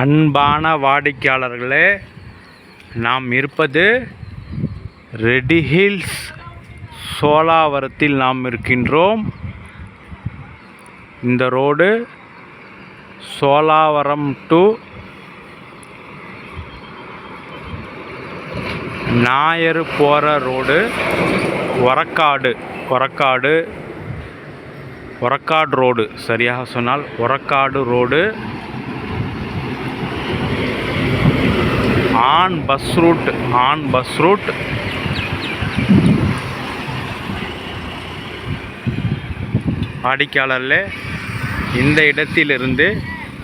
அன்பான வாடிக்கையாளர்களே நாம் இருப்பது ரெடி ஹில்ஸ் சோலாவரத்தில் நாம் இருக்கின்றோம். இந்த ரோடு சோலாவரம் டு நாயர் போகிற ரோடு ஒரக்காடு ஒரக்காடு ஒரக்காடு ரோடு. சரியாக சொன்னால் Orakkadu road. On bus route on bus route வாடிக்கையாளரில் இந்த இடத்திலிருந்து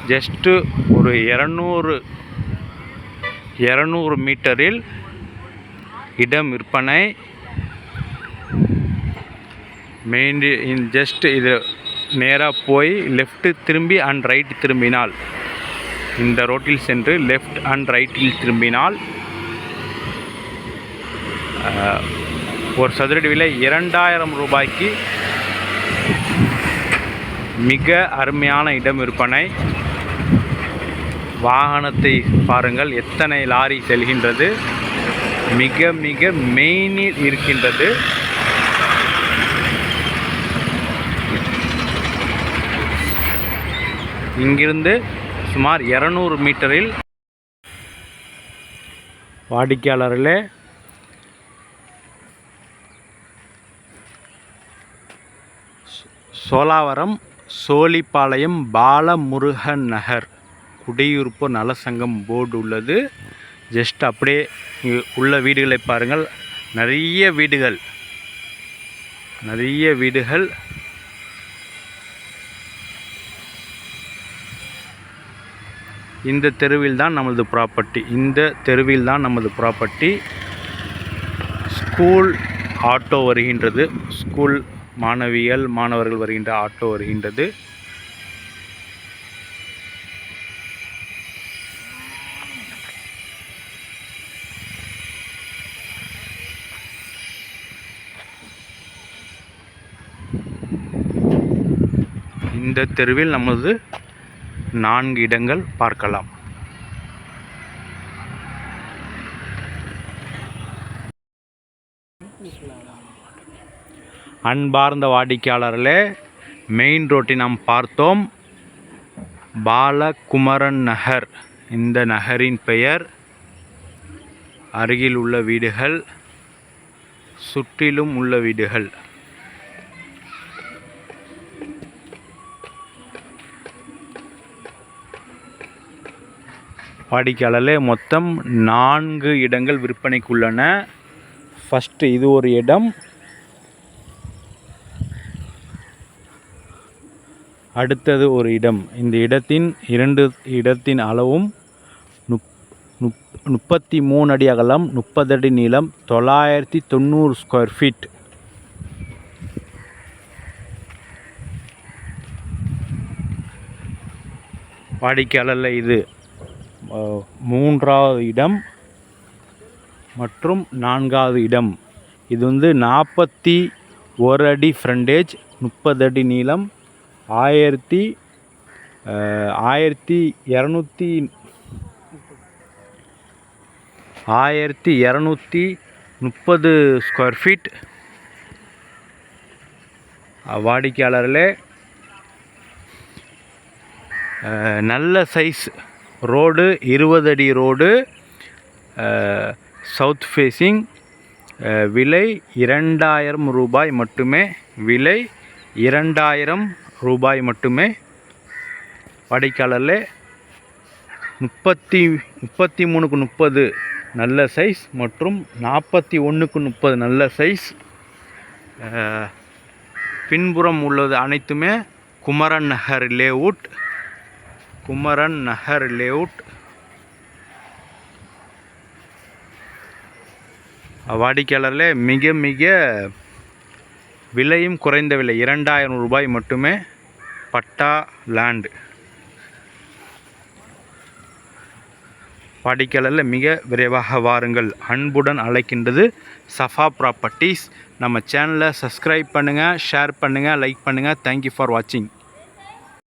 ஜஸ்ட்டு ஒரு இரநூறு இரநூறு மீட்டரில் இடம் விற்பனை. மெயின் ஜஸ்ட் இது நேராக போய் லெஃப்ட்டு திரும்பி அண்ட் ரைட் திரும்பினால் இந்த ரோட்டில் சென்று லெஃப்ட் அண்ட் ரைட்டில் திரும்பினால் ஒரு சதுரடி விலை இரண்டாயிரம் ரூபாய்க்கு மிக அருமையான இடம் விற்பனை வாகனத்தை பாருங்கள். எத்தனை லாரி செல்கின்றது. மிக மிக மெயினில் இருக்கின்றது. இங்கிருந்து சுமார் இரநூறு மீட்டரில் வாடிக்கையாளர்களே. சோலாவரம் சோழிப்பாளையம் பாலமுருகன் நகர். குடியிருப்பு நலசங்கம் போர்டு உள்ளது. ஜஸ்ட் அப்படியே உள்ள வீடுகளை பாருங்கள். நிறைய வீடுகள். நிறைய வீடுகள். இந்த தெருவில் தான் நமது ப்ராப்பர்ட்டி இந்த தெருவில் தான் நமது ப்ராப்பர்ட்டி ஸ்கூல் ஆட்டோ வருகின்றது. ஸ்கூல் மாணவியல் மாணவர்கள் வருகின்ற ஆட்டோ வருகின்றது. இந்த தெருவில் நமது நான்கு இடங்கள் பார்க்கலாம். அன்பார்ந்த வாடிக்கையாளர்களே மெயின் ரோட்டை நாம் பார்த்தோம். பாலகுமரன் நகர். இந்த நகரின் பெயர் அருகில் உள்ள வீடுகள் சுற்றிலும் உள்ள வீடுகள். வாடிக்கையாளர்களே மொத்தம் நான்கு இடங்கள் விற்பனைக்கு உள்ளன ஃபஸ்ட்டு இது ஒரு இடம். அடுத்தது ஒரு இடம். இந்த இடத்தின் இரண்டு இடத்தின் அளவும் முப் முப்பத்தி மூணு அடி அகலம் முப்பது அடி நீளம் தொள்ளாயிரத்தி தொண்ணூறு ஸ்கொயர் ஃபீட் வாடிக்கையாளரில் இது மூன்றாவது இடம் மற்றும் நான்காவது இடம். இது வந்து நாற்பத்தி ஒரு அடி ஃப்ரண்டேஜ் முப்பது அடி நீளம். ஆயிரத்தி ஆயிரத்தி இரநூத்தி ஆயிரத்தி இரநூத்தி முப்பது ஸ்கொயர் ஃபீட் வாடிக்கையாளர்களே நல்ல சைஸ் ரோடு இருபது அடி ரோடு சவுத் ஃபேஸிங் விலை இரண்டாயிரம் ரூபாய் மட்டுமே விலை இரண்டாயிரம் ரூபாய் மட்டுமே. வாடிக்கையாளர்களே முப்பத்தி முப்பத்தி மூணுக்கு முப்பது நல்ல சைஸ் மற்றும் நாற்பத்தி ஒன்றுக்கு முப்பது நல்ல சைஸ் பின்புறம் உள்ளது அனைத்துமே குமரன் நகர் லேவுட் குமரன் நகர் லேவுட் வாடிக்கையாளர்களே மிக மிக விலையும் குறைந்த விலை இரண்டாயிரம் ரூபாய் மட்டுமே பட்டா லேண்டு வாடிக்கையாளரில் மிக விரைவாக வாருங்கள். அன்புடன் அழைக்கின்றது சஃபா ப்ராப்பர்ட்டிஸ் நம்ம சேனலை சப்ஸ்கிரைப் பண்ணுங்கள் ஷேர் பண்ணுங்கள் லைக் பண்ணுங்கள் தேங்க்யூ ஃபார் வாட்சிங்